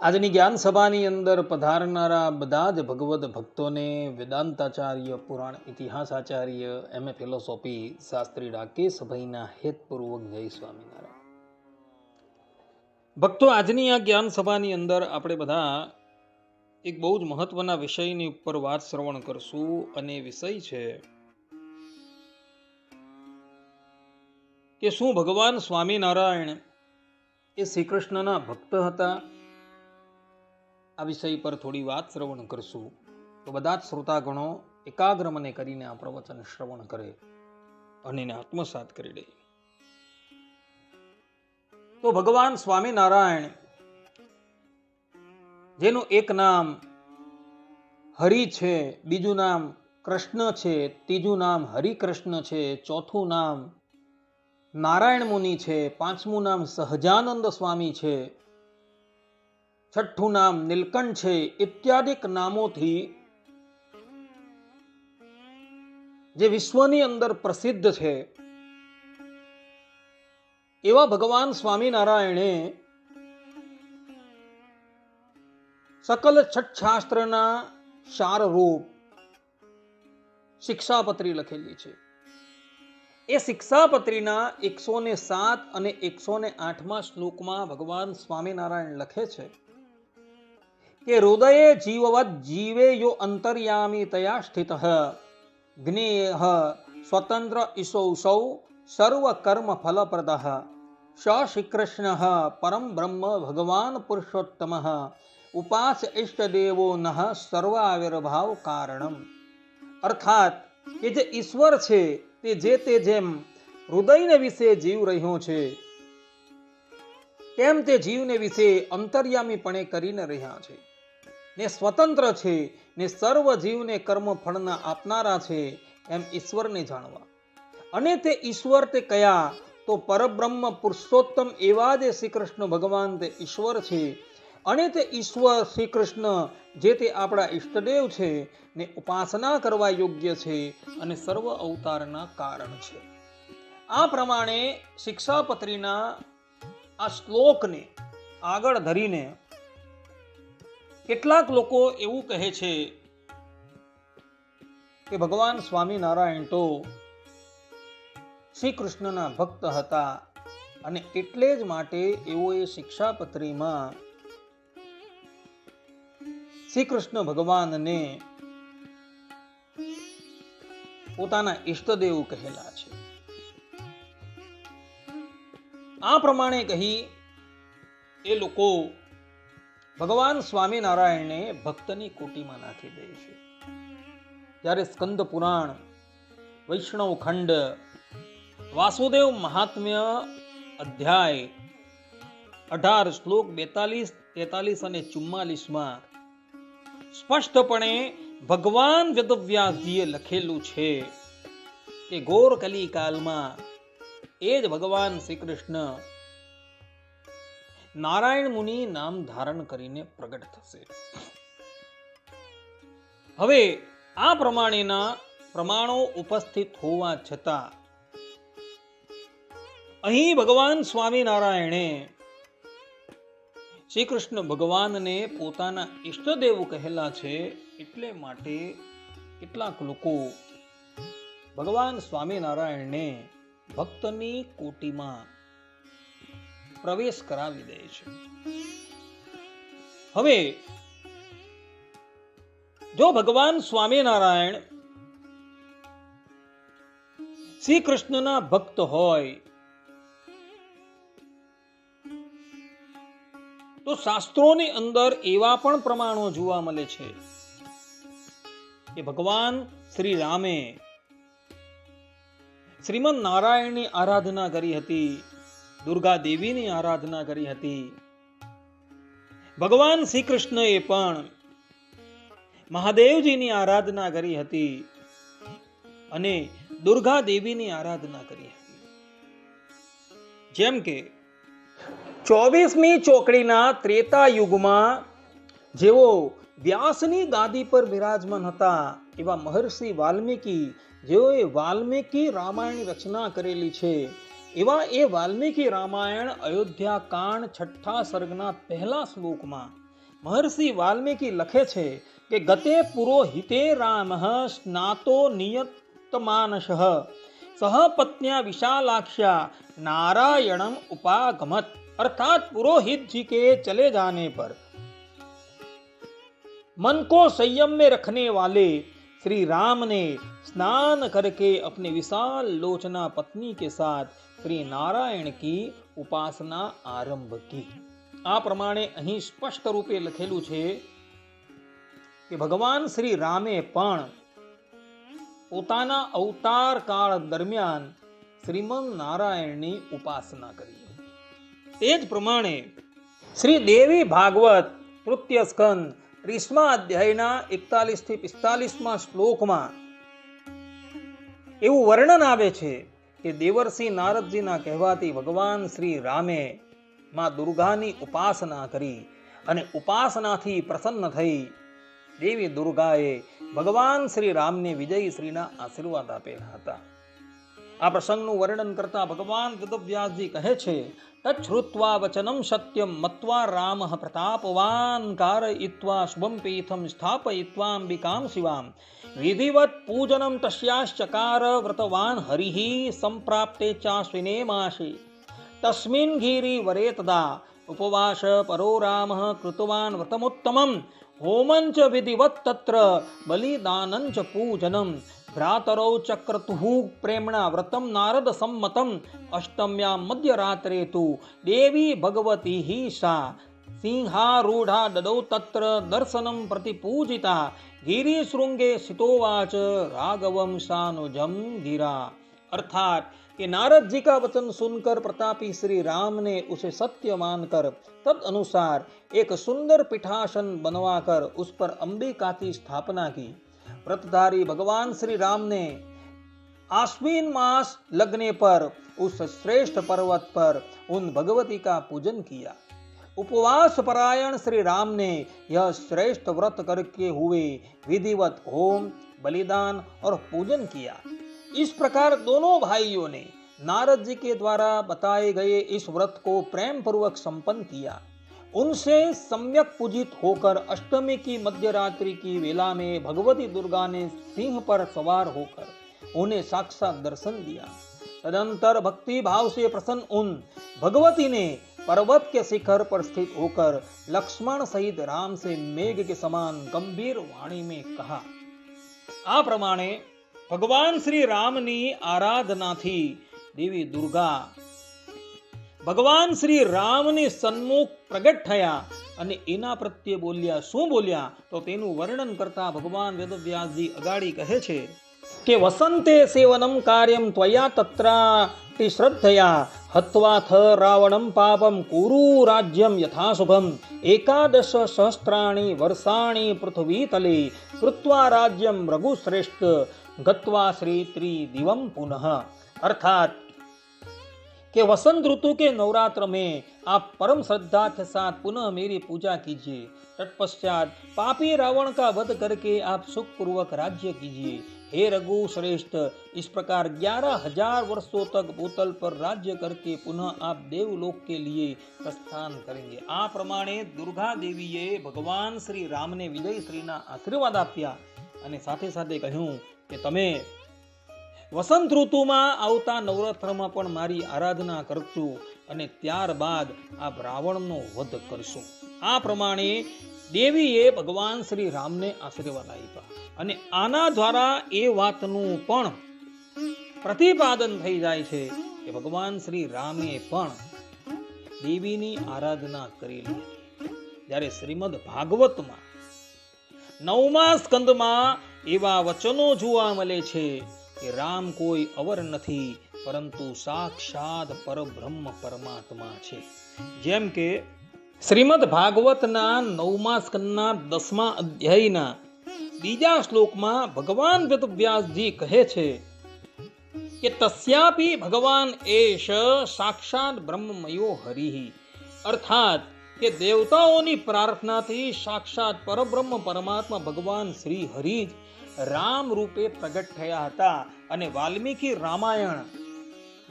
આજની જ્ઞાન સભાની અંદર પધારનારા બધા જ ભગવદ્ ભક્તોને વેદાંતાચાર્ય, પુરાણ ઇતિહાસ Acharya M A philosophy Shastri Rakesh ભાઈના હેતપૂર્વક જય સ્વામિનારાયણ. ભક્તો, આજની આ જ્ઞાન સભાની અંદર આપણે બધા એક બહુ જ મહત્વના વિષયની ઉપર વાત શ્રવણ કરશું અને વિષય છે કે શું ભગવાન સ્વામિનારાયણ એ શ્રી કૃષ્ણના ભક્ત હતા? આ વિષય પર થોડી વાત શ્રવણ કરશું. તો બધા જ શ્રોતાગણો એકાગ્ર મને કરીને આ પ્રવચન શ્રવણ કરે અને એને આત્મસાત કરી દે. તો ભગવાન સ્વામિનારાયણ, જેનું એક નામ હરિ છે, બીજું નામ કૃષ્ણ છે, ત્રીજું નામ હરિકૃષ્ણ છે, ચોથું નામ નારાયણ મુનિ છે, પાંચમું નામ સહજાનંદ સ્વામી છે છઠ્ઠું નામ નીલકંઠ છે. ઇત્યાદિક નામોથી જે વિશ્વની અંદર પ્રસિદ્ધ છે, એવા ભગવાન સ્વામિનારાયણે સકલ છઠ શાસ્ત્રના સારરૂપ શિક્ષાપત્રી લખેલી છે. એ શિક્ષાપત્રીના એકસો ને સાત અને એકસો ને આઠમા શ્લોકમાં ભગવાન સ્વામિનારાયણ લખે છે. કે હૃદયે જીવવત જીવે યો અંતર્યામી તયા સ્થિત. જ્ઞેહ સ્વતંત્ર ઈસૌ સૌ સર્વ કર્મ ફલપ્રદ. સ શ્રી કૃષ્ણ પરમ બ્રહ્મ ભગવાન પુરુષોત્તમ. ઉપાસ ઇષ્ટદેવો નહ સર્વાવિર્ભાવ કારણમ. અર્થાત કે જે ઈશ્વર છે તે જે તે જેમ હૃદયને વિશે જીવ રહ્યો છે, તેમ તે જીવને વિશે અંતર્યામીપણે કરીને રહ્યા છે. ને સ્વતંત્ર છે ને સર્વ જીવને કર્મ ફળના આપનારા છે એમ ઈશ્વરને જાણવા. અને તે ઈશ્વર તે કયા? તો પરબ્રહ્મ પુરુષોત્તમ એવા જે શ્રી કૃષ્ણ ભગવાન તે ઈશ્વર છે. અને તે ઈશ્વર શ્રી કૃષ્ણ જે તે આપણા ઈષ્ટદેવ છે ને ઉપાસના કરવા યોગ્ય છે અને સર્વ અવતારના કારણ છે. આ પ્રમાણે શિક્ષાપત્રીના આ શ્લોકને આગળ ધરીને કેટલાક લોકો એવું કહે છે કે ભગવાન સ્વામિનારાયણ તો શ્રી કૃષ્ણના ભક્ત હતા અને એટલે જ માટે એઓએ શિક્ષાપત્રીમાં શ્રી કૃષ્ણ ભગવાનને પોતાના ઈષ્ટદેવ કહેલા છે. આ પ્રમાણે કહી એ લોકો ભગવાન સ્વામિનારાયણને ભક્તની કોટીમાં નાખી દે છે. જ્યારે સ્કંદ પુરાણ, વૈષ્ણવ ખંડ, વાસુદેવ મહાત્મ્ય અધ્યાય, અઢાર શ્લોક બેતાલીસ, તેતાલીસ અને ચુમ્માલીસમાં સ્પષ્ટપણે ભગવાન વેદવ્યાસજીએ લખેલું છે કે ઘોર કલિકાલમાં એ જ ભગવાન શ્રી કૃષ્ણ નારાયણ મુનિ નામ ધારણ કરીને પ્રગટ થશે. હવે આ પ્રમાણેના પ્રમાણો ઉપસ્થિત હોવા છતાં અહીં ભગવાન સ્વામિનારાયણે શ્રી કૃષ્ણ ભગવાનને પોતાના ઈષ્ટદેવ કહેલા છે એટલે માટે કેટલાક લોકો ભગવાન સ્વામિનારાયણને ભક્તની કોટીમાં પ્રવેશ કરાવી દે છે. હવે, જો ભગવાન સ્વામિનારાયણ શ્રી કૃષ્ણના ભક્ત હોય, તો શાસ્ત્રોની અંદર એવા પણ પ્રમાણો જોવા મળે છે કે ભગવાન શ્રી રામે શ્રીમદ નારાયણની આરાધના કરી હતી. દુર્ગા દેવીની આરાધના કરી હતી. ભગવાન શ્રી કૃષ્ણએ પણ મહાદેવજીની આરાધના કરી હતી અને દુર્ગા દેવીની આરાધના કરી હતી. જેમ કે ચોવીસમી ચોકડીના ત્રેતા યુગમાં જેઓ વ્યાસની ગાદી પર બિરાજમાન હતા, એવા મહર્ષિ વાલ્મીકી, જેઓએ વાલ્મીકી રામાયણ રચના કરેલી છે એવા એ વાલ્મીકી રામાયણ અયોધ્યા કાંડ છઠ્ઠા સર્ગના પહેલા શ્લોકમાં મહર્ષિ વાલ્મીકી લખે છે કે ગતે પુરોહિતે રામ સ્નાતો નિયતમાનસ સહ પત્ન્યા વિશાલાક્ષા नारायणम उपागमत अर्थात पुरोहित जी के चले जाने पर मन को संयम में रखने वाले श्री राम ने स्नान करके अपने विशाल लोचना पत्नी के साथ શ્રી નારાયણ કી ઉપાસના આરંભ કી. આ પ્રમાણે અહીં સ્પષ્ટ રૂપે લખેલું છે કે ભગવાન શ્રી રામે પણ પોતાના અવતાર કાળ દરમિયાન શ્રીમન નારાયણની ઉપાસના કરી તે જ પ્રમાણે શ્રી દેવી ભાગવત તૃતીય સ્કંદ ત્રીસમા અધ્યાયના એકતાલીસ એકતાલીસથી પિસ્તાલીસમાં શ્લોકમાં એવું વર્ણન આવે છે કે દેવર્ષિ નારદજીના કહેવાથી ભગવાન શ્રી રામે માં દુર્ગાની ઉપાસના કરી અને ઉપાસનાથી પ્રસન્ન થઈ. દેવી દુર્ગાએ ભગવાન શ્રી રામને વિજય શ્રીના આશીર્વાદ આપેલા હતા. આ પ્રસંગનું વર્ણન કરતા ભગવાન વેદવ્યાસજી કહે છે, તચ્છ્રુત્વા વચનમ સત્યમ મત્વા રામ પ્રતાપવાન કારયિત્વા શુભમ પીઠમ સ્થાપયિત્વા અંબિકામ શિવામ। વિધિવત પૂજનમ તસ્યાશ્ચકાર વ્રતવાન હરિઃ સંપ્રાપ્તે ચાશ્વિને માસી તસ્મિન ગીરી વરે તદા ઉપવાસ પરો રામ કૃતવાન વ્રતમુત્તમમ હોમં ચ વિધિવત તત્ર બલિદાનં ચ પૂજનમ भ्रातरौ चक्रतुः प्रेम्णा व्रतं नारदसम्मतम् अष्टम्यां मध्यरात्रे तु देवी भगवती ही सा। सिंहारूढा ददौ तत्र दर्शनं प्रति पूजिता। गिरिशृङ्गे सितोवाच राघवं सानुजं गिरा। अर्थात ये नारद जी का वचन सुनकर प्रतापी श्री राम ने उसे सत्य मानकर, तद अनुसार एक सुंदर पिठासन बनवाकर उस पर अंबिका की स्थापना की। व्रतधारी भगवान श्री राम ने आश्विन मास लगने पर, उस श्रेष्ठ पर्वत पर उन भगवती का पूजन किया। उपवास परायण श्री राम ने यह श्रेष्ठ व्रत करके हुए विधिवत होम, बलिदान और पूजन किया। इस प्रकार दोनों भाइयों ने नारद जी के द्वारा बताए गए इस व्रत को प्रेम पूर्वक संपन्न किया। उनसे सम्यक पूजित होकर अष्टमी की मध्यरात्रि की वेला में भगवती दुर्गा ने सिंह पर सवार होकर उन्हें साक्षात दर्शन दिया तदंतर भक्ति भाव से प्रसन्न उन भगवती ने पर्वत के शिखर पर स्थित होकर लक्ष्मण सहित राम से मेघ के समान गंभीर वाणी में कहा આ પ્રમાણે ભગવાન શ્રી રામની આરાધનાથી દેવી દુર્ગા ભગવાન શ્રી રામની સન્મુખ પ્રગટ થયા અને એના પ્રત્યે બોલ્યા, શું બોલ્યા? તો તેનું વર્ણન કરતા ભગવાન વેદવ્યાસજી અગાડી કહે છે કે, વસંતે સેવનમ કાર્યમ ત્વયા તત્રા શ્રદ્ધયા હત્વાથ રાવણમ પાપમ કુરુ રાજ્યમ યથાશુભમ, એકાદશ સહસ્ત્રાણી વર્ષાણી પૃથ્વી તલે, કૃત્વા રાજ્યમ રઘુશ્રેષ્ઠ, ગત્વા શ્રી ત્રિદિવમ પુનઃ. અર્થાત कि वसंत ऋतु के नवरात्र में आप परम श्रद्धा के साथ पुनः मेरी पूजा कीजिए तत्पश्चात पापी रावण का वध करके आप सुख पूर्वक राज्य कीजिए हे रघु श्रेष्ठ इस प्रकार ग्यारह हजार वर्षों तक भूतल पर राज्य करके पुनः आप देवलोक के लिए प्रस्थान करेंगे આ પ્રમાણે દુર્ગા દેવીએ ભગવાન શ્રી રામને વિજય શ્રીના આશીર્વાદ આપ્યા અને સાથે સાથે કહ્યું કે તમે વસંત ઋતુમાં આવતા નવરાત્રમાં પણ મારી આરાધના કરજો અને ત્યારબાદ આ રાવણનો વધ કરશો. આ પ્રમાણે દેવીએ ભગવાન શ્રી રામને આશીર્વાદ આપ્યા અને આના દ્વારા એ વાતનું પણ પ્રતિપાદન થઈ જાય છે કે ભગવાન શ્રી રામે પણ દેવીની આરાધના કરેલી જ્યારે શ્રીમદ ભાગવતમાં નવમા સ્કંદમાં એવા વચનો જોવા મળે છે કે રામ કોઈ અવર નથી, પરંતુ સાક્ષાત પરબ્રહ્મ પરમાત્મા છે. જેમ કે શ્રીમદ ભાગવતના નવમા સ્કંદના દસમા અધ્યાયના બીજા શ્લોકમાં ભગવાન વેદવ્યાસજી કહે છે કે તસ્યાપી ભગવાન એશ સાક્ષાત બ્રહ્મમયો હરિ. અર્થાત કે દેવતાઓની પ્રાર્થનાથી સાક્ષાત પરબ્રહ્મ પરમાત્મા ભગવાન શ્રી હરિ જ રામ રૂપે પ્રગટ થયા હતા અને વાલ્મીકી રામાયણ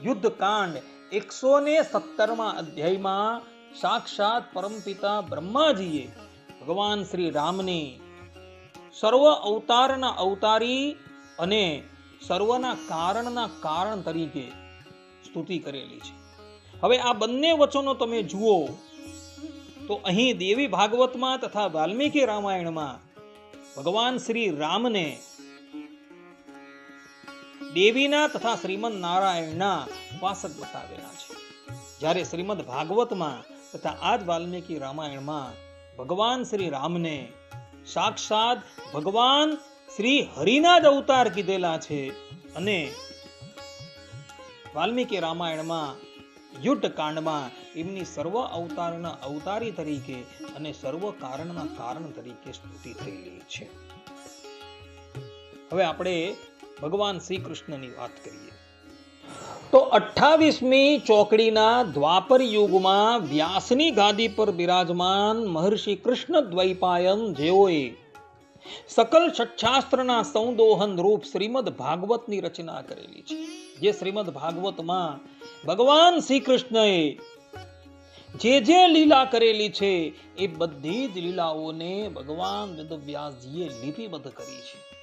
યુદ્ધકાંડ એકસો ને સત્તરમાં અધ્યાયમાં સાક્ષાત પરમપિતા બ્રહ્માજીએ ભગવાન શ્રી રામની સર્વ અવતારના અવતારી અને સર્વના કારણના કારણ તરીકે સ્તુતિ કરેલી છે. હવે આ બંને વચનો તમે જુઓ તો અહીં દેવી ભાગવતમાં તથા વાલ્મીકી રામાયણમાં ભગવાન શ્રી રામને દેવીના તથા શ્રીમદ નારાયણના ઉપાસક બતાવેલા છે. જ્યારે શ્રીમદ ભાગવતમાં તથા આજ વાલ્મીકી રામાયણમાં ભગવાન શ્રી રામને સાક્ષાત ભગવાન શ્રી હરિના જ અવતાર કીધેલા છે અને વાલ્મીકી રામાયણમાં યુદ્ધ કાંડમાં એમની સર્વ અવતારના અવતારી તરીકે અને સર્વ કારણના કારણ તરીકે સ્તુતિ થયેલી છે. હવે આપણે ભગવાન શ્રી કૃષ્ણની વાત કરીએ. તો અઠ્ઠાવીસમી ચોકડીના દ્વાપર યુગમાં વ્યાસની ગાદી પર બિરાજમાન મહર્ષિ કૃષ્ણ દ્વૈપાયન જેઓએ સકલ સચ્છાસ્ત્રના સંદોહન રૂપ શ્રીમદ ભાગવતની રચના કરેલી છે. જે શ્રીમદ ભાગવતમાં ભગવાન શ્રી કૃષ્ણએ જે જે લીલા કરેલી છે, એ બધી જ લીલાઓને ભગવાન વેદવ્યાસજીએ લિપિબદ્ધ કરી છે.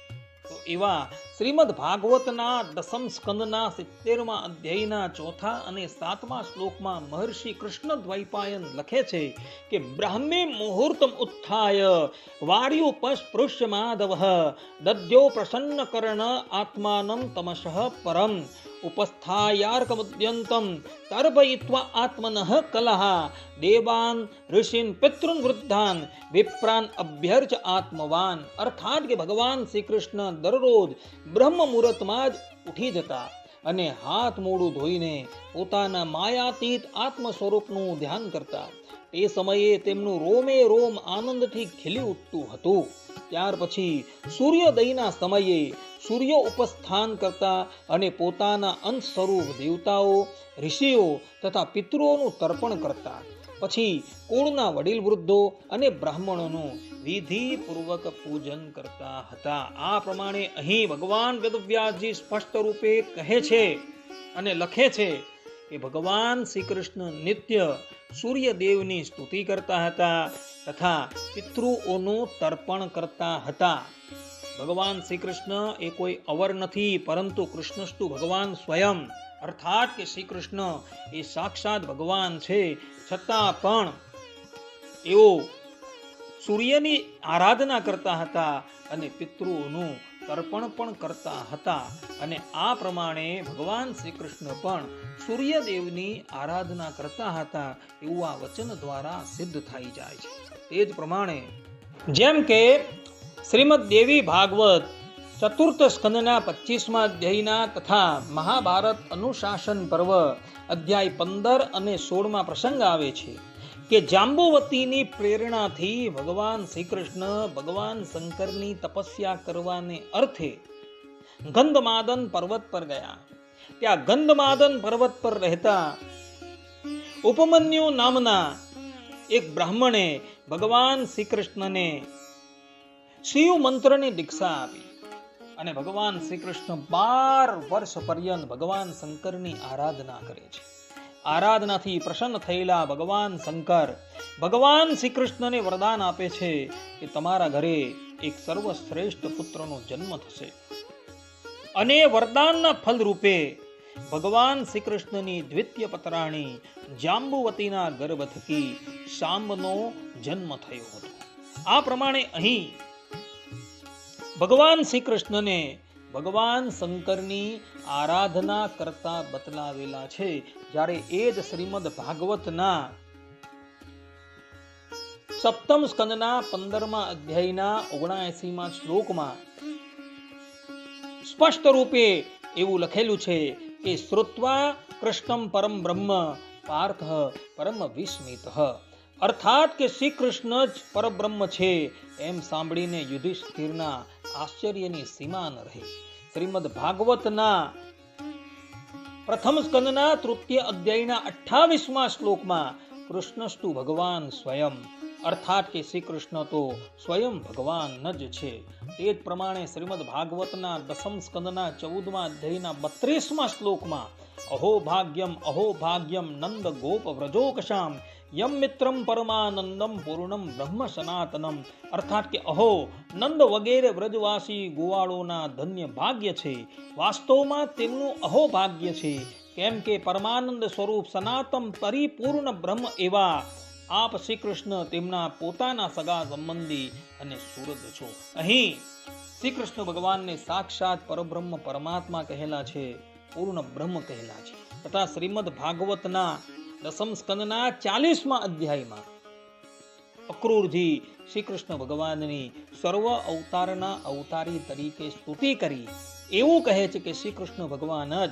તો એવા શ્રીમદ ભાગવતના દસમ સ્કંદના સિત્તેરમાં અધ્યાયના ચોથા અને સાતમા શ્લોકમાં મહર્ષિ કૃષ્ણ દ્વૈપાયન લખે છે કે, બ્રાહ્મે મુહૂર્તમ ઉત્થાય, વાર્યુ પસ્પૃશ્ય માધવ, દદ્યો પ્રસન્ન કરણ આત્માનમ તમશ પરમ, ઉપસ્થાયાર્કમુદ્યંતમ, તર્પયિત્વા આત્મનઃ કલહ, દેવાન ઋષિન પિતૃન વૃદ્ધાન વિપ્રાન અભ્યર્ચ આત્મવાન અર્થાત કે ભગવાન શ્રી કૃષ્ણ દરરોજ બ્રહ્મ મુહૂર્તમાં જ ઉઠી જતા અને હાથ મોડું ધોઈને પોતાના માયાતીત આત્મ સ્વરૂપનું ધ્યાન કરતા. તે સમયે તેમનું રોમે રોમ આનંદથી ખીલી ઉઠતું હતું. ત્યાર પછી સૂર્યોદયના સમયે સૂર્ય ઉપસ્થાન કરતા અને પોતાના અંત સ્વરૂપ દેવતાઓ, ઋષિઓ તથા પિતૃઓનું તર્પણ કરતા. પછી કુળના વડીલ વૃદ્ધો અને બ્રાહ્મણોનું વિધિપૂર્વક પૂજન કરતા હતા. આ પ્રમાણે અહીં ભગવાન વેદવ્યાસજી સ્પષ્ટ રૂપે કહે છે અને લખે છે કે ભગવાન શ્રી કૃષ્ણ નિત્ય સૂર્યદેવની સ્તુતિ કરતા હતા તથા પિતૃઓનું તર્પણ કરતા હતા. ભગવાન શ્રી કૃષ્ણ એ કોઈ અવર નથી, પરંતુ કૃષ્ણસ્તુ ભગવાન સ્વયં અર્થાત કે શ્રી કૃષ્ણ એ સાક્ષાત ભગવાન છે, છતાં પણ એઓ સૂર્યની આરાધના કરતા હતા અને પિતૃઓનું તર્પણ પણ કરતા હતા. અને આ પ્રમાણે ભગવાન શ્રી કૃષ્ણ પણ સૂર્યદેવની આરાધના કરતા હતા એવું આ વચન દ્વારા સિદ્ધ થઈ જાય છે. તે જ પ્રમાણે જેમ કે શ્રીમદ દેવી ભાગવત ચતુર્થ સ્કંદના પચીસમાં અધ્યાયના તથા મહાભારત અનુશાસન પર્વ અધ્યાય પંદર અને સોળમાં પ્રસંગ આવે છે કે જાંબુવતીની પ્રેરણાથી ભગવાન શ્રી કૃષ્ણ ભગવાન શંકરની તપસ્યા કરવાને અર્થે ગંધમાદન પર્વત પર ગયા. ત્યાં ગંધમાદન પર્વત પર રહેતા ઉપમન્યુ નામના એક બ્રાહ્મણે ભગવાન શ્રી કૃષ્ણને શિવ મંત્રની દીક્ષા આપી. અને ભગવાન શ્રી કૃષ્ણ બાર વર્ષ પર્યંત ભગવાન શંકરની આરાધના કરે છે. આરાધનાથી પ્રસન્ન થયેલા ભગવાન શંકર ભગવાન શ્રી કૃષ્ણને વરદાન આપે છે કે તમારા ઘરે એક સર્વશ્રેષ્ઠ પુત્રનો જન્મ થશે. અને વરદાનના ફલ રૂપે ભગવાન શ્રી કૃષ્ણની દ્વિતીય પતરાણી જાંબુવતીના ગર્ભ થકી શાંબનો જન્મ થયો હતો. આ પ્રમાણે અહીં ભગવાન શ્રી કૃષ્ણને ભગવાન શંકરની આરાધના કરતા બતલાવેલા છે. જ્યારે એ જ શ્રીમદ ભાગવતના સપ્તમ સ્કંદના પંદરમા અધ્યાયના ઓગણાએસીમાં શ્લોકમાં સ્પષ્ટ રૂપે એવું લખેલું છે કે શ્રુત્વા કૃષ્ણમ પરમ બ્રહ્મ પાર્થ પરમ વિસ્મિત. અર્થાત કે શ્રી કૃષ્ણ જ પરબ્રહ્મ છે. એમ સાંભળીને યુધિષ્ઠિરના આશ્ચર્યની સીમા ન રહી. શ્રીમદ ભાગવતના પ્રથમ સ્કંદના તૃતીય અધ્યાયના અઠ્ઠાવીસમાં શ્લોકમાં કૃષ્ણસ્તુ ભગવાન સ્વયં. અર્થાત કે શ્રી કૃષ્ણ તો સ્વયં ભગવાન જ છે. તે જ પ્રમાણે શ્રીમદ ભાગવતના દસમ સ્કંદના ચૌદમાં અધ્યાયના બત્રીસમાં શ્લોકમાં અહો ભાગ્યમ અહો ભાગ્યમ નંદ ગોપ વ્રજોકશામ યમ મિત્રમ પરમાનંદમ પૂર્ણમ બ્રહ્મ સનાતનમ અર્થાત કે અહો નંદ વગેરે વ્રજવાસી ગોવાળોના ધન્ય ભાગ્ય છે વાસ્તવમાં તેમનું અહો ભાગ્ય છે કેમ કે પરમાનંદ સ્વરૂપ સનાતન પરિપૂર્ણ બ્રહ્મ એવા આપ શ્રી કૃષ્ણ તેમના પોતાના સગા સંબંધી અને સુરત છો અહીં શ્રી કૃષ્ણ ભગવાનને સાક્ષાત પરબ્રહ્મ પરમાત્મા કહેલા છે પૂર્ણ બ્રહ્મ કહેલા છે તથા શ્રીમદ ભાગવતના દસમ સ્કંદના ચાલીસમાં અધ્યાયમાં અક્રૂરજી શ્રી કૃષ્ણ ભગવાનની સર્વ અવતારના અવતારી તરીકે સ્તુતિ કરી. એવું કહે છે કે શ્રી કૃષ્ણ ભગવાન જ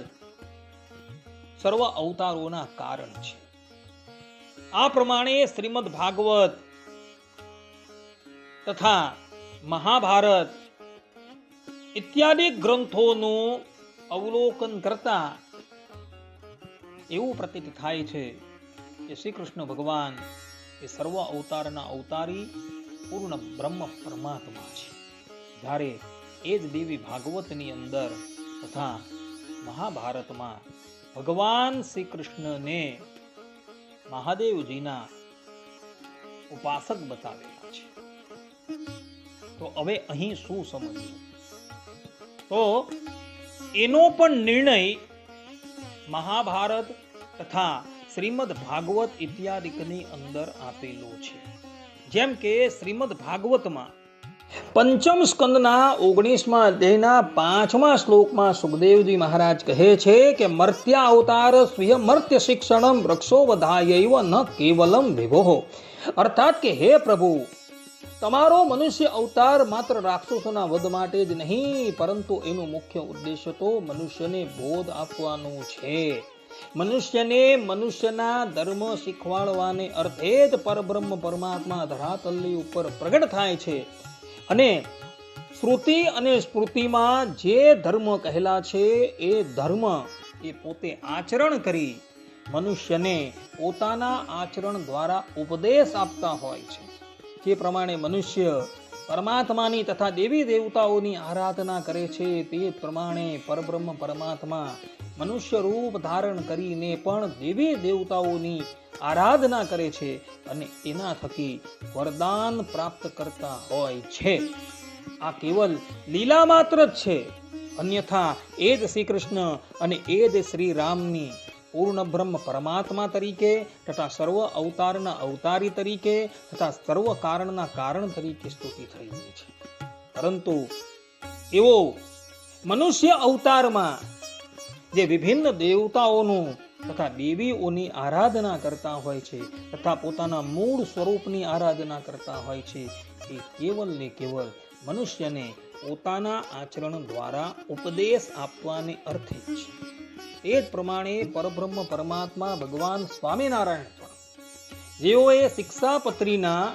સર્વ અવતારોના કારણ છે. આ પ્રમાણે શ્રીમદ ભાગવત તથા મહાભારત ઇત્યાદિ ગ્રંથોનું અવલોકન કરતા એવું પ્રતીત થાય છે કે શ્રી કૃષ્ણ ભગવાન એ સર્વ અવતારના અવતારી પૂર્ણ બ્રહ્મ પરમાત્મા છે. જ્યારે એ જ દેવી ભાગવતની અંદર તથા મહાભારતમાં ભગવાન શ્રી કૃષ્ણને મહાદેવજીના ઉપાસક બતાવેલા છે. તો હવે અહીં શું સમજવું? તો એનો પણ નિર્ણય મહાભારત તથા શ્રીમદ ભાગવત ઇત્યાદિકની અંદર આપેલો છે. જેમ કે શ્રીમદ ભાગવતમાં પંચમ સ્કંદના ઓગણીસમાં અધ્યાયના પાંચમા શ્લોકમાં સુખદેવજી મહારાજ કહે છે કે મર્ત્યા અવતાર સ્વીય મર્ત્ય શિક્ષણમ વૃક્ષો વધાયૈવ ન કેવલમ વિભો અર્થાત કે હે પ્રભુ, તમારો મનુષ્ય અવતાર માત્ર રાક્ષસોના વધ માટે જ નહીં, પરંતુ એનો મુખ્ય ઉદ્દેશ્ય તો મનુષ્યને બોધ આપવાનું છે. મનુષ્યને મનુષ્યના ધર્મ શીખવાડવાને અર્થે જ પરબ્રહ્મ પરમાત્મા ધરાતલ્લી ઉપર પ્રગટ થાય છે. અને શ્રુતિ અને સ્મૃતિમાં જે ધર્મ કહેલા છે, એ ધર્મ એ પોતે આચરણ કરી મનુષ્યને પોતાના આચરણ દ્વારા ઉપદેશ આપતા હોય છે. જે પ્રમાણે મનુષ્ય પરમાત્માની તથા દેવી દેવતાઓની આરાધના કરે છે તે પ્રમાણે પરબ્રહ્મ પરમાત્મા મનુષ્ય રૂપ ધારણ કરીને પણ દેવી દેવતાઓની આરાધના કરે છે અને એના થકી વરદાન પ્રાપ્ત કરતા હોય છે. આ કેવલ લીલા માત્ર જ છે. અન્યથા એ જ શ્રી કૃષ્ણ અને એ જ શ્રી રામની પૂર્ણ બ્રહ્મ પરમાત્મા તરીકે, તથા સર્વ અવતારના અવતારી તરીકે, તથા સર્વ કારણના કારણ તરીકે સ્તુતિ થઈ રહી છે. પરંતુ એવો મનુષ્ય અવતારમાં, જે વિભિન્ન દેવતાઓનું તથા દેવીઓની આરાધના કરતા હોય છે, તથા પોતાના મૂળ સ્વરૂપની આરાધના કરતા હોય છે, એ કેવલ ને કેવલ મનુષ્યને પોતાના આચરણ દ્વારા ઉપદેશ આપવાને અર્થે છે. એ જ પ્રમાણે પરબ્રહ્મ પરમાત્મા ભગવાન સ્વામિનારાયણ પણ. જેઓએ શિક્ષાપત્રીના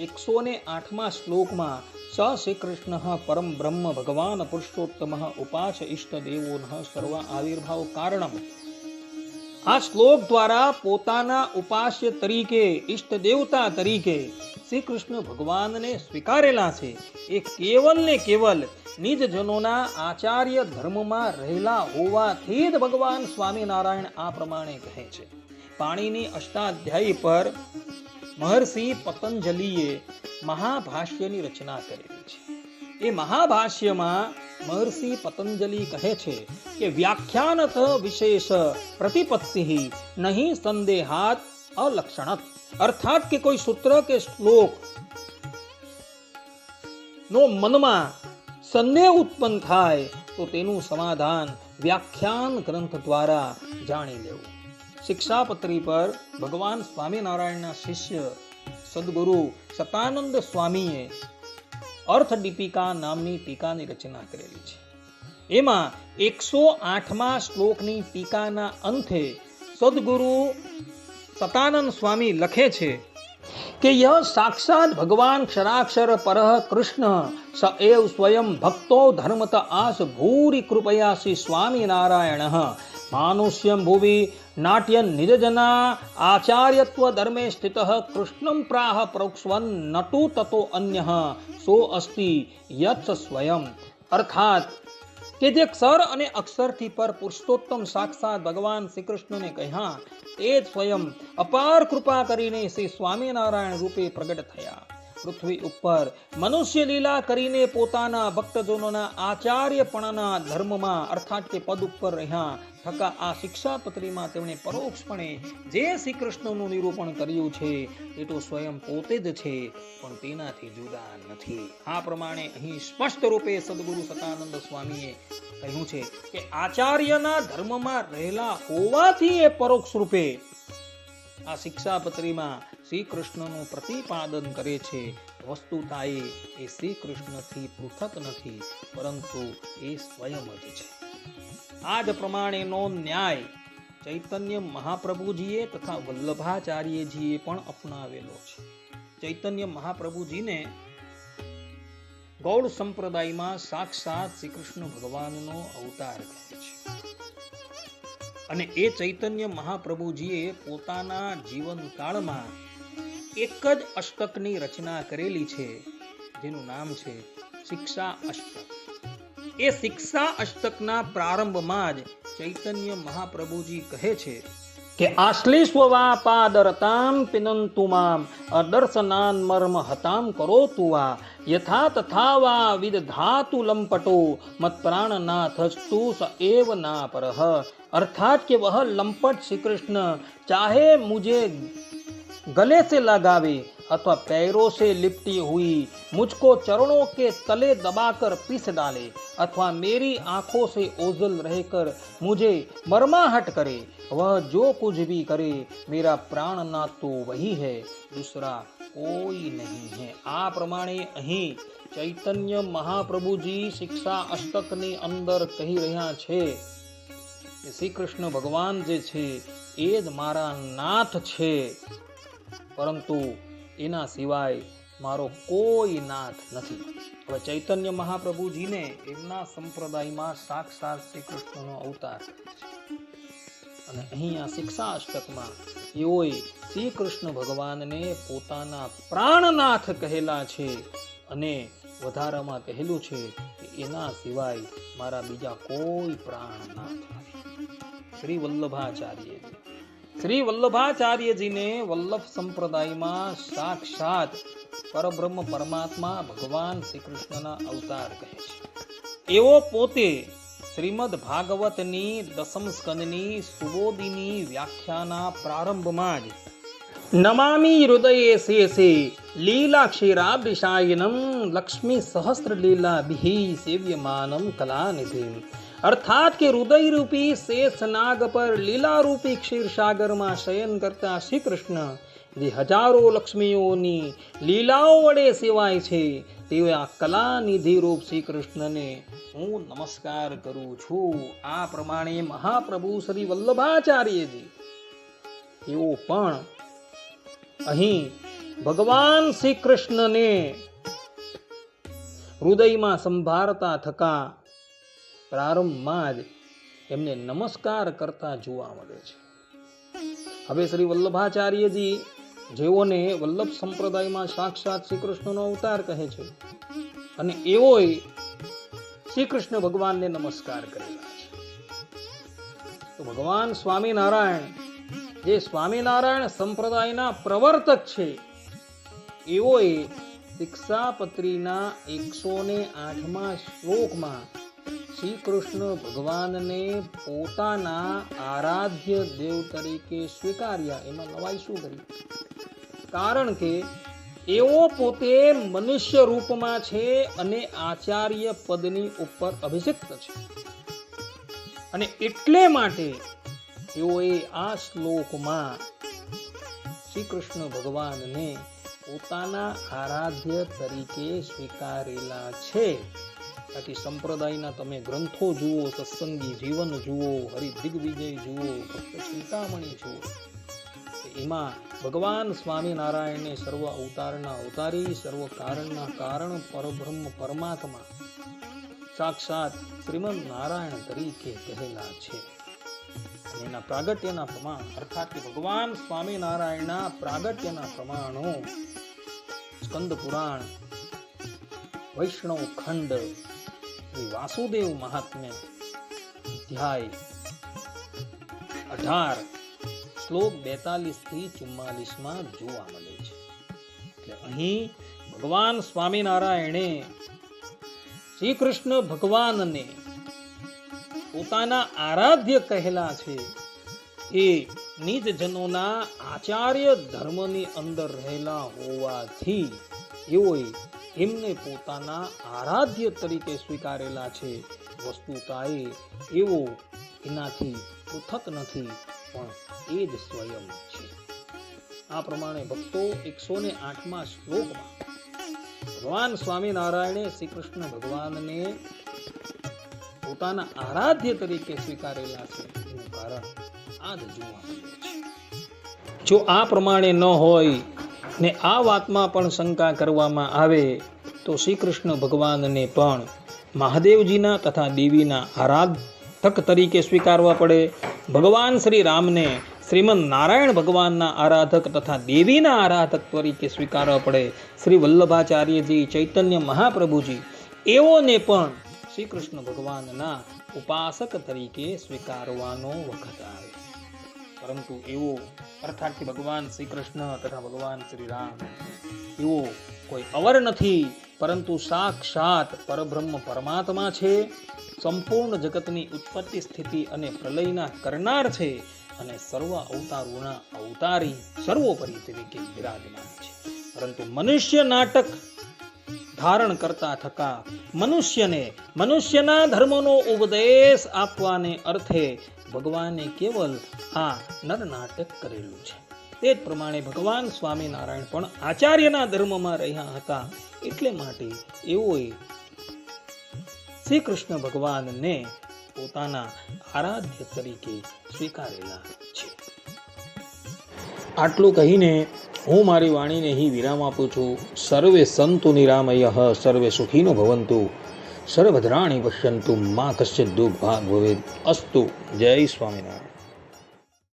એકસો ને આઠમા શ્લોકમાં સ શ્રી કૃષ્ણ પરમ બ્રહ્મ ભગવાન પુરુષોત્તમ ઉપાસ ઈષ્ટ દેવો સર્વ આવિર્ભાવ કારણમ. આ શ્લોક દ્વારા પોતાના ઉપાસ્ય તરીકે, ઈષ્ટ દેવતા તરીકે શ્રી કૃષ્ણ ભગવાનને સ્વીકારેલા છે. એ કેવલ ને કેવલ નિજજનોના આચાર્ય ધર્મમાં રહેલા હોવાથી જ ભગવાન સ્વામિનારાયણ આ પ્રમાણે કહે છે. પાણીની અષ્ટાધ્યાયી પર મહર્ષિ પતંજલિએ મહાભાષ્યની રચના કરેલી છે. એ મહાભાષ્યમાં મહર્ષિ પતંજલિ કહે છે કે વ્યાખ્યાનત વિશેષ પ્રતિપત્તિ નહીં સંદેહાત અલક્ષણત. અર્થાત કે કોઈ સૂત્ર કે શ્લોક નો મનમાં સંદેહ ઉત્પન્ન થાય, તો તેનું સમાધાન વ્યાખ્યાન ગ્રંથ દ્વારા જાણી લેવું. શિક્ષાપત્રી પર ભગવાન સ્વામિનારાયણના શિષ્ય સદગુરુ સતાનંદ સ્વામીએ અર્થ દીપિકા નામની ટીકાની રચના કરેલી છે. એમાં એકસો આઠમા શ્લોકની ટીકાના અંતે સદગુરુ સતાનંદ સ્વામી લખે છે કે યહ સાક્ષાત ભગવાન ક્ષરાક્ષર પરઃ કૃષ્ણ, સ એવ સ્વયં ભક્તો ધર્મત આસ ભૂરી કૃપયાસી સ્વામિનારાયણ. માનુષ્યમ ભુવિ નાટ્ય નિરજના આચાર્યત્વ ધર્મે સ્થિત કૃષ્ણમ પ્રાહ પ્રોક્ષવન નટુ તતો અન્ય. સો અસ્તિ યત્સ સ્વયં. અર્થાત કે જે ક્ષર અને અક્ષરથી પર પુરુષોત્તમ સાક્ષાત ભગવાન શ્રી કૃષ્ણને કહ્યા જ સ્વયં અપાર કૃપા કરીને શ્રી સ્વામિનારાયણ રૂપે પ્રગટ થયા. પૃથ્વી ઉપર મનુષ્ય લીલા કરીને પોતાના ભક્તજનોના આચાર્યપણાના ધર્મમાં, અર્થાત કે પદ ઉપર રહ્યા, થકા આ શિક્ષાપત્રીમાં તેમણે પરોક્ષપણે જે શ્રી કૃષ્ણનું નિરૂપણ કર્યું છે, એ તો સ્વયં પોતે જ છે, પણ તેનાથી જુદા નથી. આ પ્રમાણે અહીં સ્પષ્ટ રૂપે સદગુરુ સતાનંદ સ્વામીએ કહ્યું છે કે આચાર્યના ધર્મમાં રહેલા હોવાથી એ પરોક્ષ રૂપે આ શિક્ષાપત્રીમાં શ્રી કૃષ્ણનું પ્રતિપાદન કરે છે. વસ્તુતા એ શ્રી કૃષ્ણથી પૃથક નથી, પરંતુ એ સ્વયં જ છે. આ જ પ્રમાણેનો ન્યાય ચૈતન્ય મહાપ્રભુજીએ તથા વલ્લભાચાર્યજીએ પણ અપનાવેલો છે. ચૈતન્ય મહાપ્રભુજીને ગૌડ સંપ્રદાયમાં સાક્ષાત શ્રી કૃષ્ણ ભગવાનનો અવતાર કહે છે. અને એ ચૈતન્ય મહાપ્રભુજીએ પોતાના જીવનકાળમાં એક જ અષ્ટકની રચના કરેલી છે, જેનું નામ છે શિક્ષા અષ્ટક. એ શિક્ષા અષ્ટકના પ્રારંભમાં જ ચૈતન્ય મહાપ્રભુજી કહે છે કે આશ્લી સ્વવાપાદરતામ પિનંતુમામ અદર્શનાન મર્મ હતામ કરો તુવા યથા તથા વા વિદધાતુ લંપટો, મત્પ્રાણનાથસ્તુ સ એવ ના પરહ અર્થાત કે વહ લંપટ શ્રી કૃષ્ણ, ચાહે મુજે गले से लगावे अथवा पैरों से लिपटी हुई मुझको चरणों के तले दबाकर पीस डाले अथवा मेरी आंखों से ओझल रहकर मुझे मरमाहट करे वह जो कुछ भी करे मेरा प्राणनाथ तो वही है दूसरा કોઈ નહીં હે આ પ્રમાણે અહીં ચૈતન્ય મહાપ્રભુજી શિક્ષા અષ્ટકની અંદર કહી રહ્યા છે કે શ્રી કૃષ્ણ ભગવાન જે છે એ જ મારા નાથ છે પરંતુ એના સિવાય મારો કોઈ નાથ નથી. હવે ચૈતન્ય મહાપ્રભુજીને એમના સંપ્રદાયમાં સાક્ષાત શ્રી કૃષ્ણનો અવતાર અને અહીંયા શિક્ષા અષ્ટકમાં એઓએ શ્રી કૃષ્ણ ભગવાનને પોતાના પ્રાણનાથ કહેલા છે અને વધારામાં કહેલું છે કે એના સિવાય મારા બીજા કોઈ પ્રાણનાથ નથી. શ્રી વલ્લભાચાર્ય શ્રી વલ્લભાચાર્યજીને વલ્લભ સંપ્રદાયમાં સાક્ષાત પરબ્રહ્મ પરમાત્મા ભગવાન શ્રી કૃષ્ણના અવતાર કહે છે. એવો પોતે શ્રીમદ ભાગવતની દસમ સ્કંદની સુબોધિની વ્યાખ્યાના પ્રારંભમાં જ નમામી હૃદયે શેષે લીલા ક્ષીરાબ્રિશાયનમ લક્ષ્મી સહસ્ત્ર લીલા બિહી સેવ્યમાનમ કલાનિધિમ અર્થાત કે હૃદય રૂપી શેષ નાગ પર લીલારૂપી ક્ષીરસાગરમાં શયન કરતા શ્રી કૃષ્ણ જે હજારો લક્ષ્મીઓની લીલાઓ વડે સેવાય છે તેવા કલાનિધિ રૂપ શ્રી કૃષ્ણને હું નમસ્કાર કરું છું. આ પ્રમાણે મહાપ્રભુ શ્રી વલ્લભાચાર્યજી, તેઓ પણ અહીં ભગવાન શ્રી કૃષ્ણને હૃદયમાં સંભાળતા થકા પ્રારંભમાં જ એમને નમસ્કાર કરતા જોવા મળે છે. હવે શ્રી વલ્લભાચાર્યજી જેઓને વલ્લભ સંપ્રદાયમાં સાક્ષાત શ્રી કૃષ્ણનો અવતાર કહે છે અને એવોય શ્રી કૃષ્ણ ભગવાનને નમસ્કાર કરેલા છે. તો ભગવાન સ્વામિનારાયણ, જે સ્વામિનારાયણ સંપ્રદાયના પ્રવર્તક છે એઓએ શિક્ષાપત્રીના એકસો ને આઠમા શ્લોકમાં શ્રી કૃષ્ણ ભગવાનને પોતાના આરાધ્ય દેવ તરીકે સ્વીકાર્યા. એમાં નવાઈ શું કરી? કારણ કે એઓ પોતે મનુષ્ય રૂપમાં છે અને આચાર્ય પદની ઉપર અભિષિક્ત છે. અને એટલે માટે તેઓએ આ શ્લોકમાં શ્રી કૃષ્ણ ભગવાનને પોતાના આરાધ્ય તરીકે સ્વીકારેલા છે. બાકી સંપ્રદાયના તમે ગ્રંથો જુઓ, સત્સંગી જીવન જુઓ હરિ દિગ્વિજય જુઓ, ભક્ત ચિંતામણી જુઓ એમાં ભગવાન સ્વામિનારાયણને સર્વ અવતારના અવતારી, સર્વ કારણના કારણ, પરબ્રહ્મ પરમાત્મા સાક્ષાત શ્રીમદ નારાયણ તરીકે કહેલા છે. એના પ્રાગટ્યના પ્રમાણ, અર્થાત ભગવાન સ્વામિનારાયણના પ્રાગટ્યના પ્રમાણો સ્કંદ પુરાણ વૈષ્ણવ ખંડ વાસુદેવ મહાત્મ્ય. અધ્યાય અઢાર. શ્લોક બેતાલીસથી ચુમ્માલીસમાં જોવા મળે છે. એટલે અહીં ભગવાન સ્વામિનારાયણે શ્રી કૃષ્ણ ભગવાનને પોતાના આરાધ્ય કહેલા છે એ નિજ જનોના આચાર્ય ધર્મની અંદર રહેલા હોવાથી એઓએ એમને પોતાના આરાધ્ય તરીકે સ્વીકારેલા છે. વસ્તુતાએ એવો એનાથી પૃથક નથી, પણ એ જ સ્વયં છે. આ પ્રમાણે ભક્તો એકસો ને આઠમા શ્લોકમાં ભગવાન સ્વામિનારાયણે શ્રી કૃષ્ણ ભગવાનને પોતાના આરાધ્ય તરીકે સ્વીકારેલા છે. એનું કારણ આ જ જોવા મળે છે. જો આ પ્રમાણે ન હોય ને આ વાતમાં પણ શંકા કરવામાં આવે તો શ્રી કૃષ્ણ ભગવાનને પણ મહાદેવજીના તથા દેવીના આરાધક તરીકે સ્વીકારવા પડે. ભગવાન શ્રી રામને શ્રીમદ નારાયણ ભગવાનના આરાધક તથા દેવીના આરાધક તરીકે સ્વીકારવા પડે. શ્રી વલ્લભાચાર્યજી, ચૈતન્ય મહાપ્રભુજી, એઓને પણ શ્રી કૃષ્ણ ભગવાનના ઉપાસક તરીકે સ્વીકારવાનો વખત આવે. પરંતુ એવો અર્થાત કે ભગવાન શ્રી કૃષ્ણ તથા ભગવાન શ્રી રામ એવો કોઈ અવર નથી, પરંતુ સાક્ષાત પરબ્રહ્મ પરમાત્મા છે. સંપૂર્ણ જગતની ઉત્પત્તિ સ્થિતિ અને પ્રલયના કરનાર છે અને સર્વ અવતારોના અવતારી સર્વોપરી તરીકે બિરાજમાન છે. પરંતુ મનુષ્ય નાટક ધારણ કરતા થકા મનુષ્યને મનુષ્યના ધર્મનો ઉપદેશ આપવાને અર્થે ભગવાને કેવલ આ નરનાટક કરેલું છે. તે જ પ્રમાણે ભગવાન સ્વામિનારાયણ પણ આચાર્યના ધર્મમાં રહ્યા હતા એટલે માટે એઓએ શ્રી કૃષ્ણ ભગવાનને પોતાના આરાધ્ય તરીકે સ્વીકારેલા છે. આટલું કહીને હું મારી વાણીને અહીં વિરામ આપું છું. સર્વે સંતુ નિરામય, સર્વે સુખીનો ભવંતુ. સર્વભદ્રાણી પશ્યંતુ મા કશ્ચિત દુઃખ ભાગ ભવેદ અસ્તુ જય સ્વામિનારાયણ